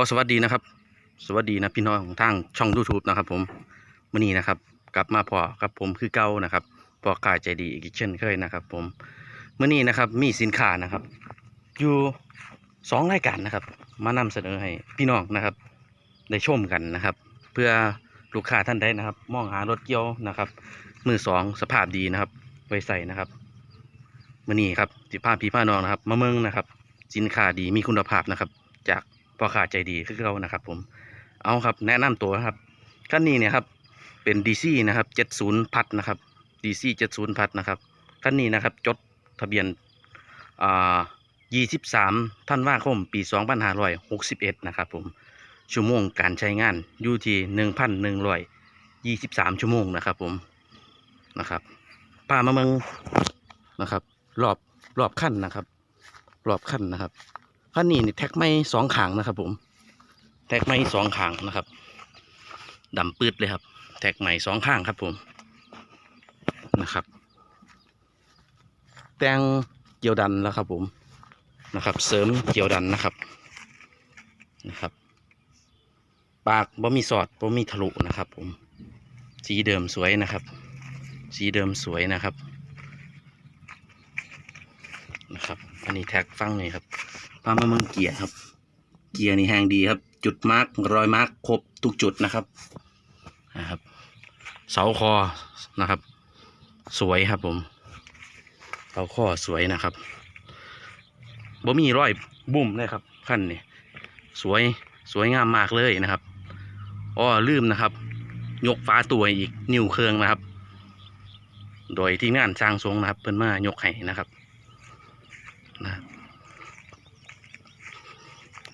ก็สวัสดีนะครับ สวัสดีนะพี่น้องของทางช่อง YouTube นะครับ ผมมื่อนี้นะครับ กลับมาพอกับผมคือเก่านะครับพอกายใจดีอีกเช่นเคยนะครับ ผมมื่อนี้นะครับมีสินค้านะครับ อยู่สองรายการนะครับ มานำเสนอให้พี่น้องนะครับ ได้ชมกันนะครับ เพื่อลูกค้าท่านใดนะครับ มองหารถเกี่ยวนะครับ มือสองสภาพดีนะครับ ไว้ใส่นะครับมื่อนี้ครับสิพาพี่พาน้องนะครับ มาเมืองนะครับ สินค้าดีมีคุณภาพนะครับ จาก พ่อค้าใจดีคือเรานะครับ ผมเอาครับแนะนำตัวครับคันนี้เนี่ยครับเป็นดีซีนะครับเจ็ดศูนย์พัดนะครับดีซีเจ็ดศูนย์พัดนะครับคันนี้นะครับจดทะเบียนอ่ายี่สิบสามท่านว่าคมปีสองพันห้าร้อยหกสิบเอ็ดนะครับผมชั่วโมงการใช้งานอยู่ที่หนึ่งพันหนึ่งร้อยยี่สิบสามชั่วโมงนะครับ ผมนะครับพามาเมืองนะครับ รอบรอบขั้นนะครับ รอบขั้นนะครับ ขั้นนี้นี่แท็กไม่สองขางนะครับ ผม แท็กไม่สองขางนะครับดำปืดเลยครับ แท็กใหม่สองข้างครับ ผมนะครับ แต่งเกี่ยวดันแล้วครับ ผมนะครับ เสริมเกี่ยวดันนะครับนะครับ ปากบ่มีสอดบ่มีทะลุนะครับ ผม สีเดิมสวยนะครับ สีเดิมสวยนะครับนะครับ อันนี้แท็กฟังหน่อยครับ พามาเมืองเกียร์ครับ เกียร์นี่แหงดีครับ จุดมาร์กรอยมาร์กครบทุกจุดนะครับนะครับเสาคอนะครับ สวยครับผมเสาคอสวยนะครับบ่มีรอยบุ่มเลยครับขั้นนี่สวยสวยงามมากเลยนะครับอ้อลืมนะครับ ยกฟ้าตัวอีกนิ้วเครื่องนะครับ โดยที่งานสร้างทรงนะครับเพิ่นมายกให้นะครับนะครับ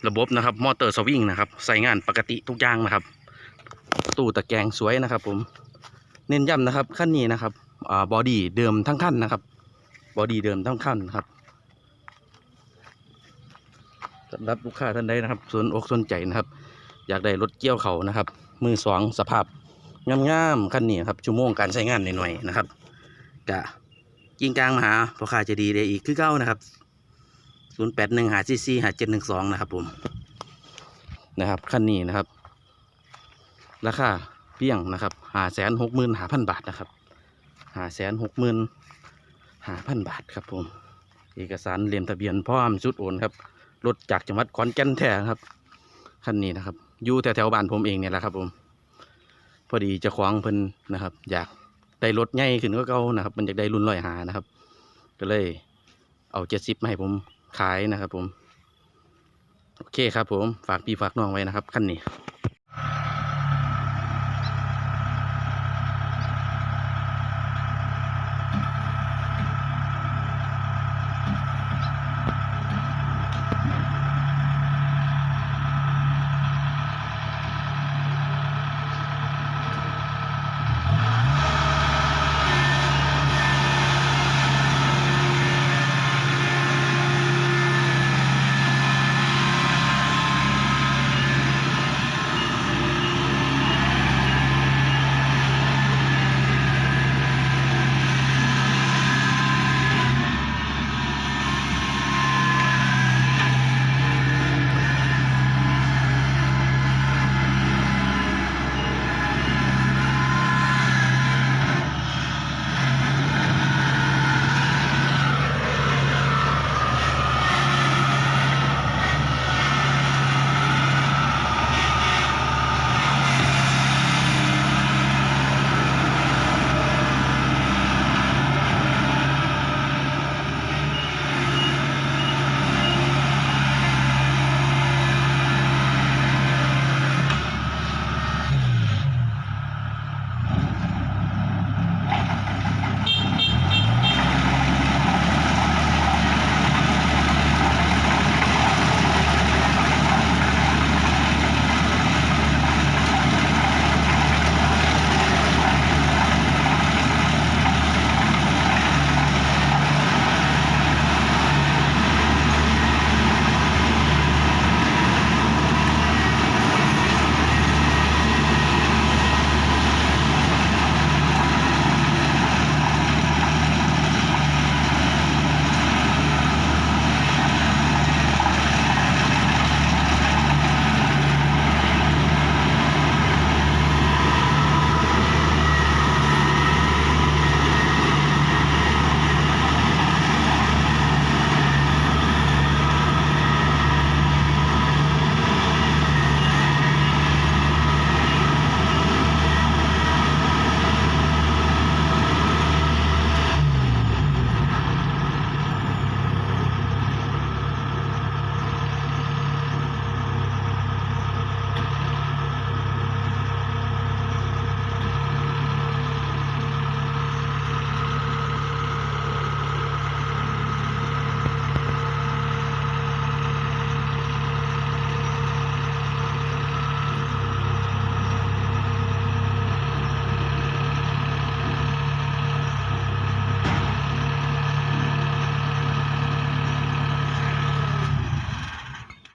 ระบบนะครับมอเตอร์สวิงนะครับใส่งานปกติทุกอย่างนะครับ ตู้ตะแกรงสวยนะครับ ผมเน้นย้ำนะครับขั้นนี้นะครับบอดี้เดิมทั้งขั้นนะครับบอดี้เดิมทั้งขั้นครับสำหรับลูกค้าท่านใดนะครับสนอกสนใจนะครับ อยากได้รถเกี่ยวเขานะครับ มือสองสภาพงามๆขั้นนี้ครับชั่วโมงการใช้งานหน่อยๆนะครับกะยิงกลางมาหาพ่อค้าจะดีได้อีกคือเก้านะครับ ศูนย์แปดหนึ่งหาซีซีหาเจ็ดหนึ่งสองนะครับผมนะครับคันนี้นะครับ ราคาเพียงนะครับหาแสนหกหมื่นหาพันบาทนะครับหาแสนหกหมื่นหาพันบาทครับผม เอกสารเรียนทะเบียนพร้อมชุดโอนครับรถจากจังหวัดขอนแก่นแท้ครับคันนี้นะครับอยู่แถวๆบ้านผมเองเนี่ยแหละครับผม พอดีจะคว้างเพิ่นนะครับ อยากได้รถใหญ่ขึ้นก็เก่านะครับ มันอยากได้รุ่นลอยหานะครับ ก็เลยเอาเจ็ดสิบมาให้ผม ขายนะครับผม โอเคครับผม ฝากพี่ฝากน้องไว้นะครับขั้นนี้